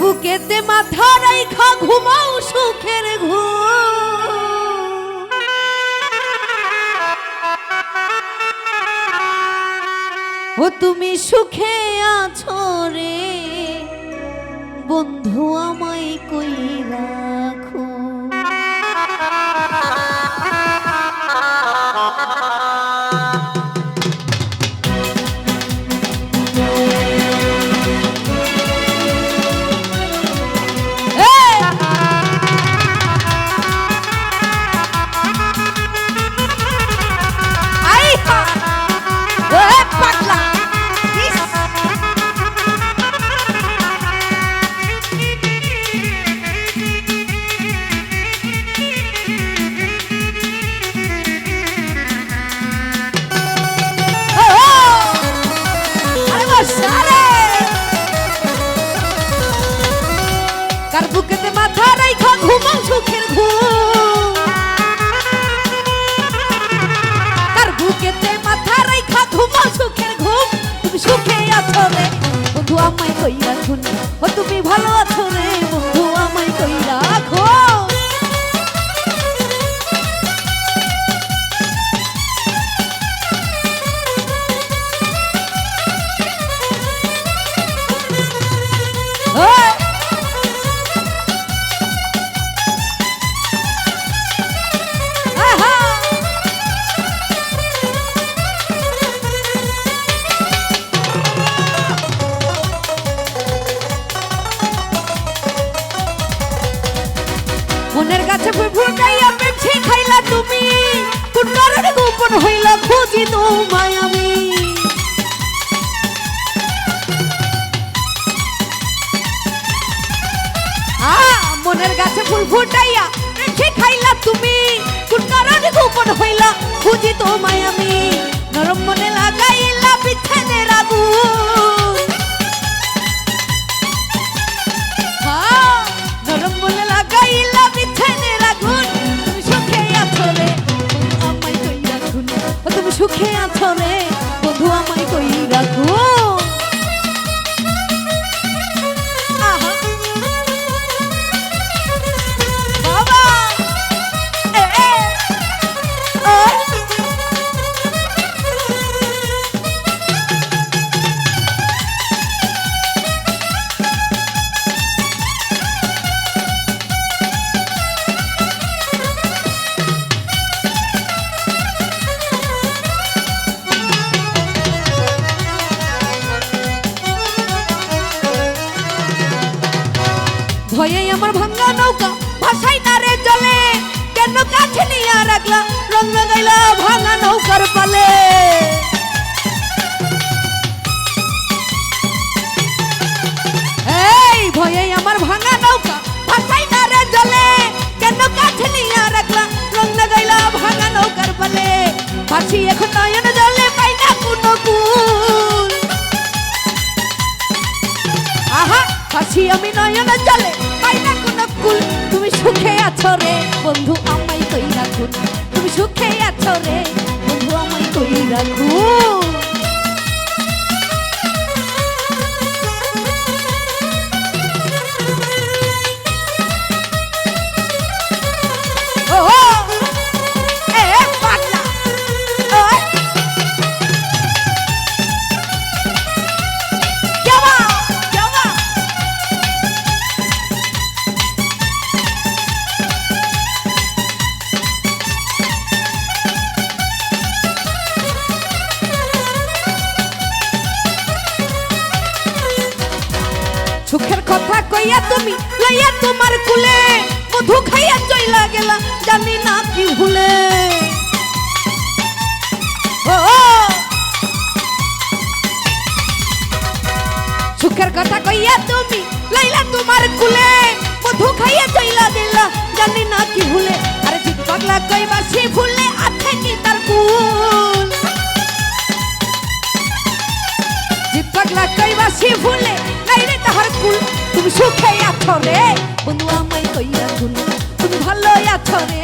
বুকেতে মাথা রাইখা ঘুমাও সুখের ঘুম। ও তুমি সুখে আছো রে বন্ধু আমায় কই কার বুকেতে মাথা রাইখা, ঘুমাও সুখের ঘুম। কার বুকেতে মাথা রাইখা, ঘুমাও সুখের ঘুম। তুমি সুখে আছো রে। বন্ধু আমায় কইরা শুনি। ও তুমি ভালো আছো খুঁজি তোমায় আমি। মনের গাছে ফুল ফুটাইয়া পেপসি খাইলা তুমি। কোন কারণে গোপন হইলা? খুঁজি তোমায় আমি। নরম মনে লাগাইলা ভয়ে আমার ভাঙ্গা নৌকা ভাসাই না রে জলে। কেন কাছে নিয়ে রাখলা? রং লাগাইলা ভাঙা নৌকার পালে। এই ভয়ে আমার ভাঙা নৌকা ভাসাই না রে জলে। কেন কাছে নিয়ে রাখলা? রং লাগাইলা ভাঙা নৌকার পালে। ভাসি এখন নয়ন জলে। হাসি আমি নয়না জলে। পাই না কোনো কুল? তুমি সুখে আছো রে, বন্ধু আমায় কই রাখুন তুমি সুখে আছো রে, বন্ধু আমায় কই রাখুন কথা কইয়া তুমি লইয়া তোমার কুলে। মধু খাইয়া চইলা গেলা, জানি না কি ভুলে! সুখের কথা কইয়া তুমি লাইলা তোমার কুলে। মধু খাইয়া চইলা দিলা, জানি না কি ভুলে। আরে জিত পাগলা কইবা সে ভুলে আছে কি তার কুল জিত পাগলা কইবা সে ভুলে, নাই রে তাহার কুল। তুমি সুখে আছো রে? বন্ধু আমায় কইয়া তুমি ভালো আছো রে।